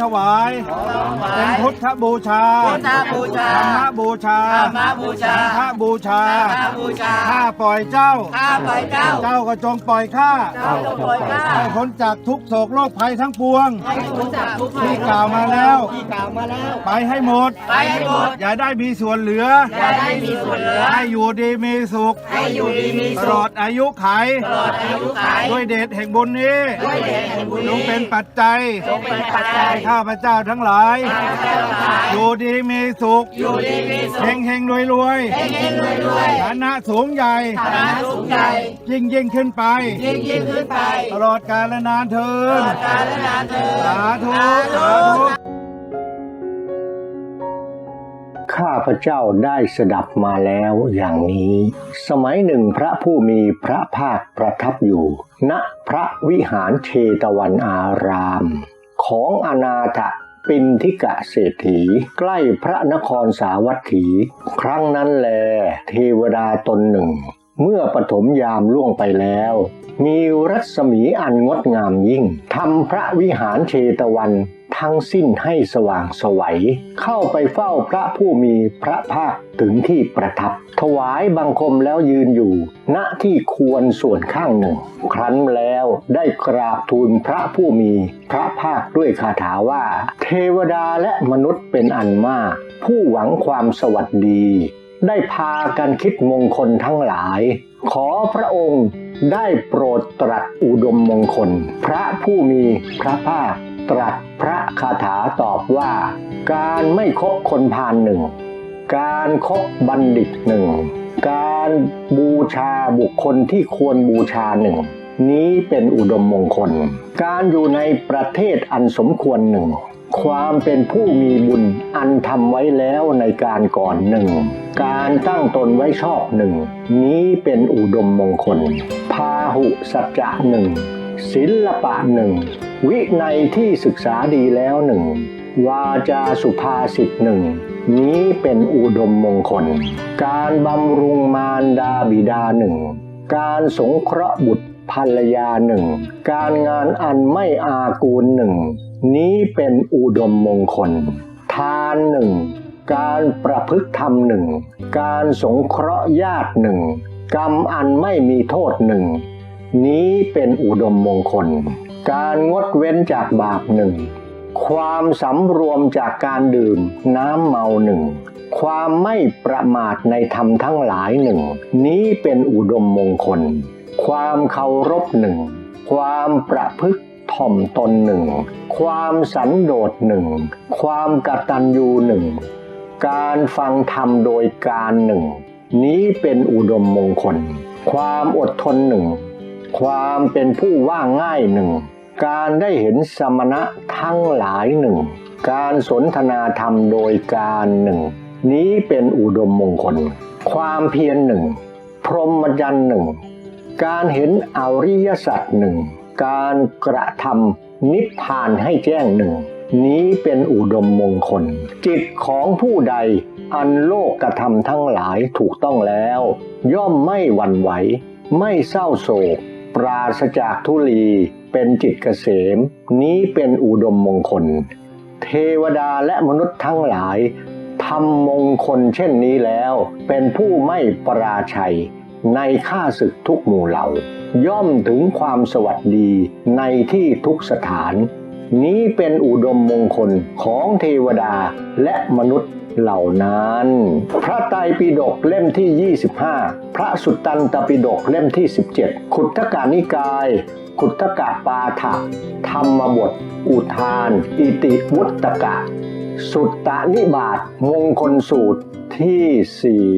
ถวาย เป็นพุทธบูชาพุทธบูชาธรรมบูชาธรรมบูชาสังฆบูชาสังฆบูชา ข้าปล่อยเจ้า ข้าปล่อยเจ้า เจ้าก็จงปล่อยข้า เจ้าจงปล่อยข้าให้พ้นจากทุกโศกโรคภัยทั้งปวงให้พ้นจากทุกข์ที่กล่าวมาแล้ว ที่กล่าวมาแล้ว ไปให้หมด ไปให้หมด อย่าได้มีส่วนเหลือ อย่าได้มีส่วนเหลือ ให้อยู่ดีมีสุข ให้อยู่ดีมีตสุลอขดอายุไขตลอดอายุขัยด้วยเดชแห่งบุญนี้ด้วยเดชแห่งบุญนี้จงเป็นปัจจัยจงเป็นปัจจัยข้าพเจ้าทั้งหลาย ข้าพเจ้าทั้งหลายอยู่ดีมีสุขอยู่ดีมีสุเฮขงเฮงรวยรวยเฮงเฮงรวยรวยฐานะสูงใหญ่ ฐานะสูงใหญ่ยิ่งยิ่งขึ้นไป ยิ่งยิ่งขึ้นไปตลอดกาลนานเทิตนลอดกาลนานเถิดสาธุสาธุข้าพเจ้าได้สดับมาแล้วอย่างนี้ สมัยหนึ่งพระผู้มีพระภาคประทับอยู่ ณพระวิหารเชตวันอาราม ของอนาถปินทิกะเศรษฐีใกล้พระนครสาวัตถี ครั้งนั้นแล เทวดาตนหนึ่ง เมื่อปฐมยามล่วงไปแล้ว มีรัศมีอันงดงามยิ่งทำพระวิหารเชตวันทั้งสิ้นให้สว่างสวัย เข้าไปเฝ้าพระผู้มีพระภาคถึงที่ประทับ ถวายบังคมแล้วยืนอยู่ ณที่ควรส่วนข้างหนึ่ง ครั้นแล้วได้กราบทูลพระผู้มีพระภาคด้วยคาถาว่า เทวดาและมนุษย์เป็นอันมาก ผู้หวังความสวัสดี ได้พากันคิดมงคลทั้งหลาย ขอพระองค์ได้โปรดตรัสอุดมมงคล พระผู้มีพระภาคตรัสพระคาถาตอบว่า การไม่คบคนพาลหนึ่ง การครบบัณฑิตหนึ่ง การบูชาบุคคลที่ควรบูชาหนึ่ง นี้เป็นอุดมมงคล การอยู่ในประเทศอันสมควรหนึ่ง ความเป็นผู้มีบุญอันทำไว้แล้วในการก่อนหนึ่ง การตั้งตนไว้ชอบหนึ่ง นี้เป็นอุดมมงคล พาหุสัจจะหนึ่งศิลปะหนึ่ง วิในยที่ศึกษาดีแล้วหนึ่ง วาจาสุภาษิตหนึ่ง นี้เป็นอุดมมงคล การบำรุงมารดาบิดาหนึ่ง การสงเคราะห์บุตรภรรยาหนึ่ง การงานอันไม่อากูลหนึ่ง นี้เป็นอุดมมงคล ทานหนึ่ง การประพฤติธรรมหนึ่ง การสงเคราะห์ญาติหนึ่ง กรรมอันไม่มีโทษหนึ่ง นี้เป็นอุดมมงคล การงดเว้นจากบาปหนึ่ง ความสำรวมจากการดื่มน้ำเมาหนึ่ง ความไม่ประมาทในธรรมทั้งหลายหนึ่ง นี้เป็นอุดมมงคล ความเคารพหนึ่ง ความประพฤติ ถ่อมตนหนึ่ง ความสันโดษหนึ่ง ความกตัญญูหนึ่ง การฟังธรรมโดยการหนึ่ง นี้เป็นอุดมมงคล ความอดทนหนึ่ง ความเป็นผู้ว่าง่ายหนึ่ง การได้เห็นสมณะทั้งหลายหนึ่ง การสนทนาธรรมโดยการหนึ่ง นี้เป็นอุดมมงคล ความเพียรหนึ่ง พรหมจรรย์หนึ่ง การเห็นอริยสัจหนึ่ง การกระทำนิพพานให้แจ้งหนึ่ง นี้เป็นอุดมมงคล จิตของผู้ใดอันโลกกระทำทั้งหลายถูกต้องแล้ว ย่อมไม่หวั่นไหว ไม่เศร้าโศก ปราศจากทุลีเป็นจิตเกษม นี้เป็นอุดมมงคล เทวดาและมนุษย์ทั้งหลายทำมงคลเช่นนี้แล้ว เป็นผู้ไม่ปราชัยในข้าศึกทุกหมู่เหล่า ย่อมถึงความสวัสดีในที่ทุกสถาน นี้เป็นอุดมมงคลของเทวดาและมนุษย์เหล่านั้น พระไตรปิฎกเล่มที่ 25 พระสุตตันตปิฎกเล่มที่ 17 ขุทกานิกาย ขุททกะปาฐะธรรมบท อุทาน อิติวุตตกะ สุตตนิบาตมงคลสูตรที่สี่